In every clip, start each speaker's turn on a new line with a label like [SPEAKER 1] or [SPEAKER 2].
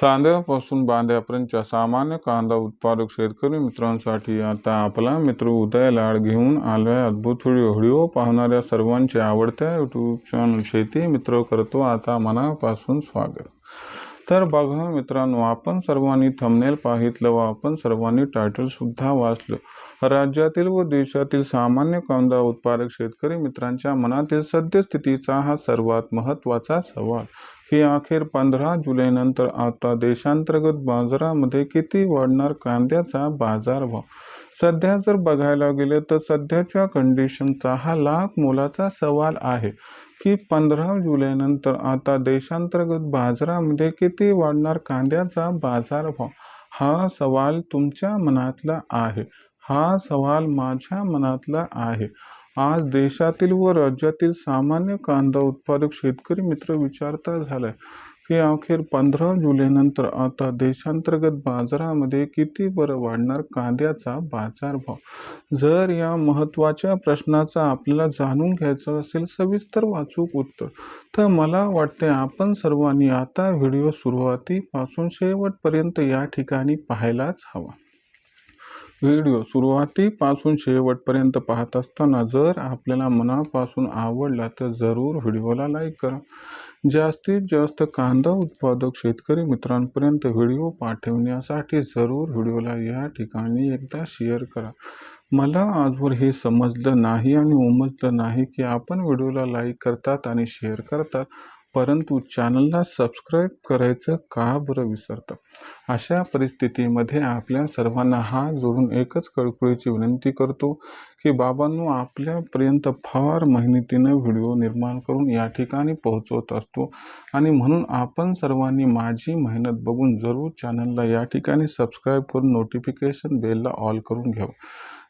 [SPEAKER 1] कांद्यापासून बांद्यापर्यंतच्या सामान्य कांदा उत्पादक शेतकरी मित्रांसाठी आता आपला मित्र उदय लाड घेऊन आलोय अद्भुत व्हिडिओ. व्हिडिओ पाहणाऱ्या सर्वांचे आवडत्या यूट्यूब चॅनल शेती मित्र करतो. आता मनापासून स्वागत. तर बघा मित्रांनो आपण सर्वांनी थंबनेल पाहितलं व आपण सर्वांनी टायटल सुद्धा वाचलं. राज्यातील व देशातील सामान्य कांदा उत्पादक शेतकरी मित्रांच्या मनातील सद्यस्थितीचा हा सर्वात महत्त्वाचा सवाल. की अखेर पंधरा जुलैनंतर आता देशांतर्गत बाजारामध्ये किती वाढणार कांद्याचा बाजारभाव? सध्या जर बघायला गेले तर सध्याच्या कंडिशनचा हा लाख मोलाचा सवाल आहे की पंधरा जुलैनंतर आता देशांतर्गत बाजारामध्ये किती वाढणार कांद्याचा बाजारभाव? हा सवाल तुमच्या मनातला आहे. हा सवाल माझ्या मनातला आहे. आज देशातील व राज्यातील सामान्य कांदा उत्पादक शेतकरी मित्र विचारता झालाय की अखेर पंधरा जुलैनंतर आता देशांतर्गत बाजारामध्ये किती बरं वाढणार कांद्याचा बाजारभाव? जर या महत्त्वाच्या प्रश्नाचा आपल्याला जाणून घ्यायचं असेल सविस्तर वाचूक उत्तर. तर मला वाटते आपण सर्वांनी आता व्हिडिओ सुरुवातीपासून शेवटपर्यंत या ठिकाणी पाहायलाच हवा. व्हिडिओ सुरुवातीपासून शेवटपर्यंत पाहत असताना जर आपल्याला मनापासून आवडला तर जरूर व्हिडिओला लाईक करा. जास्तीत जास्त कांदा उत्पादक शेतकरी मित्रांपर्यंत व्हिडिओ पाठवण्यासाठी जरूर व्हिडिओला या ठिकाणी एकदा शेअर करा. मला आजवर हे समजलं नाही आणि उमजलं नाही की आपण व्हिडिओला लाईक करतात आणि शेअर करतात. परंतु चॅनलला सबस्क्राईब करायचं का बरं विसरतं? अशा परिस्थितीमध्ये आपल्या सर्वांना हा जोडून एकच कळकळीची विनंती करतो की बाबांनो आपल्यापर्यंत फार मेहनतीनं व्हिडिओ निर्माण करून या ठिकाणी पोहोचवत असतो. आणि म्हणून आपण सर्वांनी माझी मेहनत बघून जरूर चॅनलला या ठिकाणी सबस्क्राईब करून नोटिफिकेशन बेलला ऑल करून घ्यावं.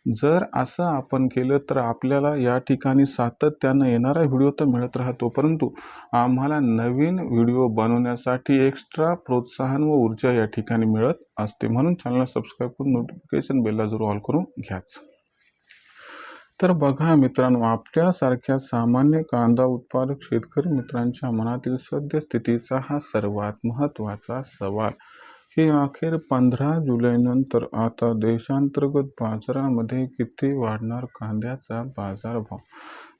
[SPEAKER 1] जर असं आपण केलं तर आपल्याला या ठिकाणी सातत्यानं येणारा व्हिडिओ तर मिळत राहतो. परंतु आम्हाला नवीन व्हिडिओ बनवण्यासाठी एक्स्ट्रा प्रोत्साहन व ऊर्जा या ठिकाणी मिळत असते. म्हणून चॅनलला सबस्क्राईब करून नोटिफिकेशन बेलला जरूर ऑल करून घ्याच. तर बघा मित्रांनो आपल्यासारख्या सामान्य कांदा उत्पादक शेतकरी मित्रांच्या मनातील सद्यस्थितीचा हा सर्वात महत्त्वाचा सवाल. की अखेर पंधरा जुलैनंतर आता देशांतर्गत बाजारामध्ये किती वाढणार कांद्याचा बाजारभाव?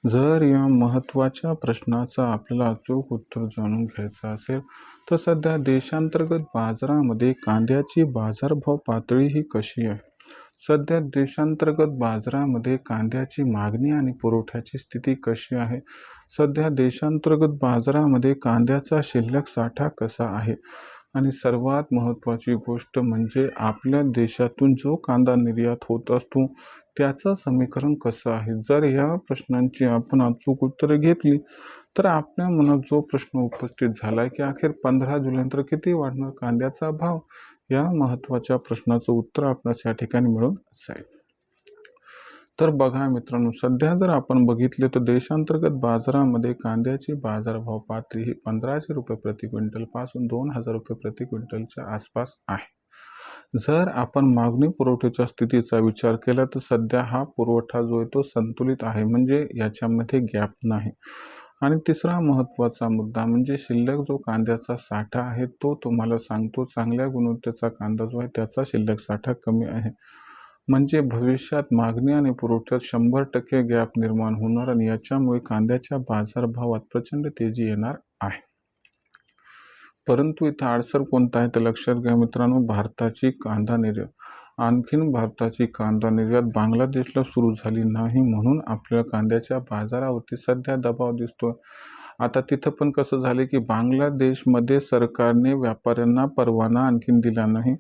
[SPEAKER 1] जर या महत्त्वाच्या प्रश्नाचं आपल्याला अचूक उत्तर जाणून घ्यायचं असेल तर सध्या देशांतर्गत बाजारामध्ये कांद्याची बाजारभाव पातळी ही कशी आहे? सध्या देशांतर्गत बाजारामध्ये कांद्याची मागणी आणि पुरवठ्याची स्थिती कशी आहे? सध्या देशांतर्गत बाजारामध्ये कांद्याचा शिल्लक साठा कसा आहे? आणि सर्वात महत्त्वाची गोष्ट म्हणजे आपल्या देशातून जो कांदा निर्यात होत असतो त्याचं समीकरण कसं आहे? जर या प्रश्नांची आपण अचूक उत्तरे घेतली तर आपल्या मनात जो प्रश्न उपस्थित झाला आहे की अखेर पंधरा जुलैनंतर किती वाढणार कांद्याचा भाव? या महत्त्वाच्या प्रश्नाचं उत्तर आपल्याला या ठिकाणी मिळून जाईल तर बघा मित्रांनो सध्या जर आपण बघितले तर देशांतर्गत बाजारामध्ये कांद्याची बाजारभाव पातळी ही पंधराशे रुपये प्रति क्विंटलपासून दोन हजार रुपये प्रति क्विंटलच्या आसपास आहे. जर आपण मागणी पुरवठ्याच्या स्थितीचा विचार केला तर सध्या हा पुरवठा जो आहे तो संतुलित आहे म्हणजे याच्यामध्ये गॅप नाही. आणि तिसरा महत्त्वाचा मुद्दा म्हणजे शिल्लक जो कांद्याचा साठा आहे तो तुम्हाला सांगतो चांगल्या गुणवत्तेचा कांदा जो आहे त्याचा शिल्लक साठा कमी आहे. म्हणजे भविष्यात मागणी आणि पुरवठ्यात शंभर टक्के गॅप निर्माण होणार आणि याच्यामुळे कांद्याच्या बाजारभावात प्रचंड तेजी येणार आहे. परंतु इथं आडसर कोणता आहे तर लक्षात घ्या मित्रांनो. भारताची कांदा निर्यात आणखीन भारताची कांदा निर्यात बांगलादेशला सुरू झाली नाही म्हणून आपल्या कांद्याच्या बाजारावरती सध्या दबाव दिसतोय. आता तिथं पण कसं झालं की बांगलादेशमध्ये सरकारने व्यापाऱ्यांना परवाना आणखीन दिला नाही.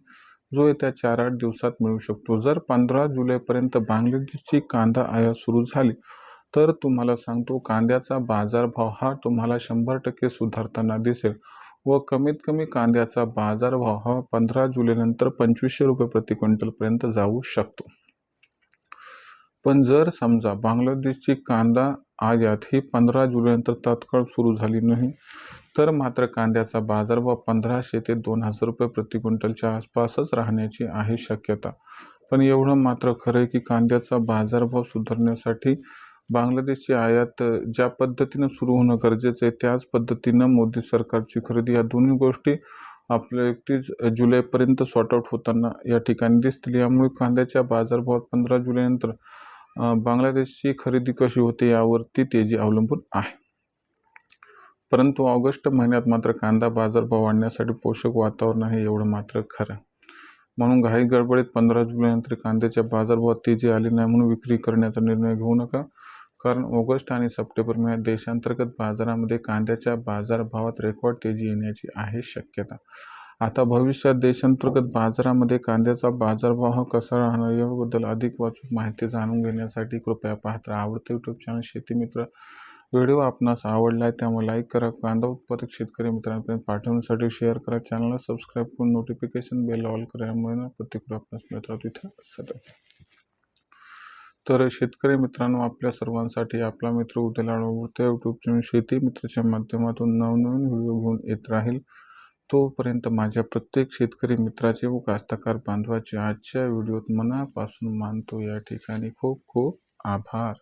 [SPEAKER 1] जो येत्या चार आठ दिवसात मिळू शकतो. जर पंधरा जुलैपर्यंत बांगलादेशची कांदा आयात सुरू झाली तर तुम्हाला सांगतो कांद्याचा बाजारभाव हा तुम्हाला शंभर टक्के सुधारताना दिसेल व कमीत कमी कांद्याचा बाजारभाव हा पंधरा जुलैनंतर पंचवीसशे रुपये प्रति क्विंटलपर्यंत जाऊ शकतो. पण जर समजा बांगलादेशची कांदा आयात ही पंधरा जुलैनंतर तात्काळ सुरू झाली नाही. तर मात्र कांद्याचा बाजारभाव पंधराशे ते दोन हजार रुपये प्रति क्विंटलच्या आसपासच राहण्याची आहे शक्यता. पण एवढं मात्र खरं आहे की कांद्याचा बाजारभाव सुधारण्यासाठी बांगलादेशची आयात ज्या पद्धतीनं सुरू होणं गरजेचं आहे त्याच पद्धतीनं मोदी सरकारची खरेदी या दोन्ही गोष्टी आपल्या एकतीस जुलैपर्यंत सॉर्ट आउट होताना या ठिकाणी दिसतील. यामुळे कांद्याच्या बाजारभावात पंधरा जुलैनंतर बांगलादेशची खरेदी कशी होते यावरती तेजी अवलंबून आहे. परंतु ऑगस्ट महिन्यात मात्र कांदा बाजारभाव वाढण्यासाठी पोषक वातावरण आहे एवढं मात्र खरं. म्हणून घाई गडबडीत पंधरा जुलैनंतर कांद्याच्या बाजारभावात तेजी आली नाही म्हणून विक्री करण्याचा निर्णय घेऊ नका. कारण ऑगस्ट आणि सप्टेंबर महिन्यात देशांतर्गत बाजारामध्ये कांद्याच्या बाजारभावात रेकॉर्ड तेजी येण्याची आहे शक्यता. आता भविष्यात देशांतर्गत बाजारामध्ये कांद्याचा बाजारभाव हा कसा राहणार याबद्दल अधिक वाचूक माहिती जाणून घेण्यासाठी कृपया पाहत राहा. आवडते यूट्यूब चॅनल शेती मित्र. व्हिडिओ आपणास आवडला आहे त्यामुळे लाईक करा. कांदा उत्पादक शेतकरी मित्रांपर्यंत पाठवण्यासाठी शेअर करा. चॅनलला सबस्क्राईब करून नोटिफिकेशन बेल ऑल करामुळे यामुळे प्रत्येक आपणास मिळतात तिथे सतत तर शेतकरी मित्रांनो आपल्या सर्वांसाठी आपला मित्र उद्याला त्या यूट्यूब चॅनल शेती मित्रच्या माध्यमातून नवनवीन व्हिडिओ घेऊन येत राहील. तोपर्यंत माझ्या प्रत्येक शेतकरी मित्राचे व कास्तकार बांधवाचे आजच्या व्हिडिओत मनापासून मानतो या ठिकाणी खूप खूप आभार.